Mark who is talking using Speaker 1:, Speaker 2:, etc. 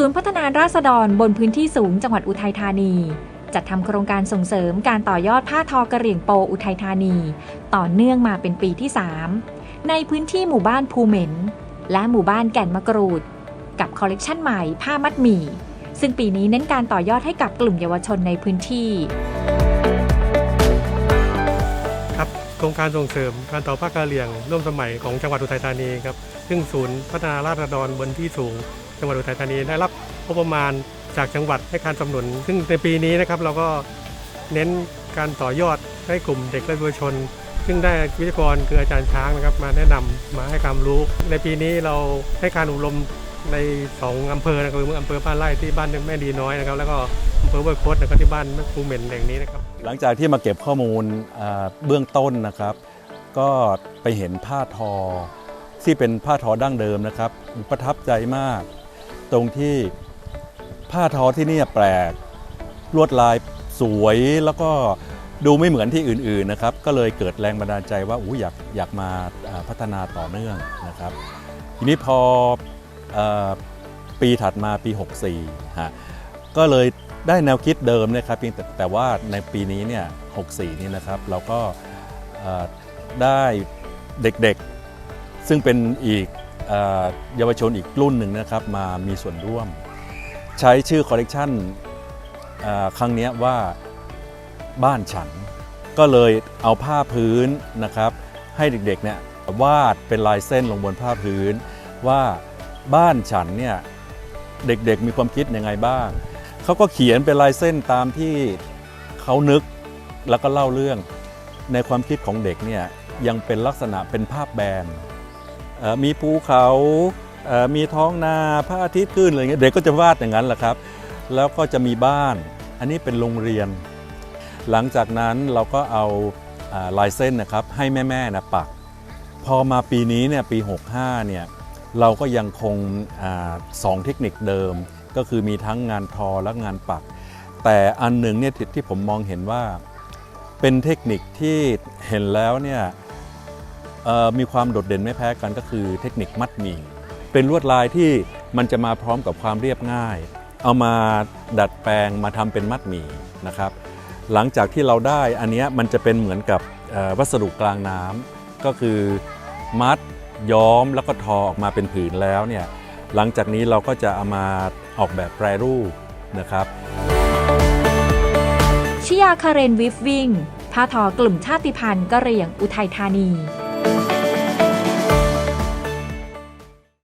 Speaker 1: ศูนย์พัฒนาราษฎรบนพื้นที่สูงจังหวัดอุทัยธานี จัดทำโครงการส่งเสริมการต่อยอดผ้าทอกระเหรี่ยงโปอุทัยธานี ต่อเนื่องมาเป็นปีที่ 3 ในพื้นที่หมู่บ้านภูเหม็น และหมู่บ้านแก่นมะกรูด กับคอลเลกชันใหม่ผ้ามัดหมี่ ซึ่งปีนี้เน้นการต่อยอดให้กับกลุ่มเยาวชนในพื้นที่
Speaker 2: ครับโครงการส่งเสริมการต่อภาคกะเหรี่ยงร่วมสมัยของจังหวัดอุทัยธานีครับซึ่งศูนย์พัฒนาราษฎรบนที่สูง จังหวัดอุทัยธานีได้รับงบประมาณจากจังหวัดให้การสนับสนุน ซึ่งในปีนี้นะครับเราก็เน้นการต่อยอดให้กลุ่มเด็กและเยาวชน ซึ่งได้วิทยากรคืออาจารย์ช้างนะครับมาแนะนำมาให้ความรู้ ในปีนี้เราให้การอบรมในสองอำเภอนะครับคืออำเภอบ้านไร่ที่บ้านแม่ดีน้อยนะครับแล้วก็อำเภอห้วยคดนะครับที่บ้านแม่ภูเหม็นแห่งนี้นะครับ
Speaker 3: หลังจากที่มาเก็บข้อมูลเบื้องต้นนะครับ ก็ไปเห็นผ้าทอที่เป็นผ้าทอดั้งเดิมนะครับ ประทับใจมาก ตรงที่ผ้าทอที่นี่แปลกลวดลายสวยแล้วก็ดูไม่เหมือนที่อื่นๆนะครับ ก็เลยเกิดแรงบันดาลใจว่าอู้อยากอยากมาพัฒนาต่อเนื่องนะครับ ทีนี้พออปีถัดมาปี 64ฮะก็เลยได้แนวคิดเดิมนะครับเพียงแต่แต่ว่าในปีนี้เนี่ย 64 นี่นะครับ เราก็ได้เด็กๆ ซึ่งเป็นอีก เยาวชนอีกรุ่นหนึ่งนะครับมามีส่วนร่วม ใช้ชื่อคอลเลกชันครั้งนี้ว่าบ้านฉัน ก็เลยเอาผ้าพื้นนะครับ ให้เด็กๆเนี่ยวาดเป็นลายเส้นลงบนผ้าพื้น ว่าบ้านฉันเนี่ยเด็กๆมีความคิดยังไงบ้าง เขาก็เขียนเป็นลายเส้นตามที่เขานึกแล้วก็เล่าเรื่องในความคิดของเด็กเนี่ยยังเป็นลักษณะเป็นภาพแบน มีภูเขามีท้องนาพระอาทิตย์ขึ้นอะไรเงี้ยเด็กก็จะวาดอย่างนั้นแหละครับ แล้วก็จะมีบ้าน อันนี้เป็นโรงเรียน หลังจากนั้นเราก็เอาลายเส้นนะครับให้แม่ๆนะปัก พอมาปีนี้เนี่ยปี 65เนี่ยเราก็ยังคงอสองเทคนิคเดิม ก็คือมีทั้งงานทอและงานปัก แต่อันหนึ่งเนี่ยที่ผมมองเห็นว่าเป็นเทคนิคที่เห็นแล้วเนี่ย มีความโดดเด่นไม่แพ้กันก็คือเทคนิคมัดหมี่เป็นลวดลายที่มันจะมาพร้อมกับความเรียบง่าย เอามาดัดแปลงมาทำเป็นมัดหมี่นะครับ หลังจากที่เราได้อันนี้มันจะเป็นเหมือนกับวัสดุกลางน้ำก็คือมัดย้อมแล้วก็ทอออกมาเป็นผืนแล้วเนี่ยหลังจากนี้เราก็จะเอามาออกแบบแปรรูปนะครับ
Speaker 1: ชิยาคาเรนวิฟวิ่งผ้าทอกลุ่มชาติพันธุ์กะเหรี่ยงอุทัยธานี Thank you.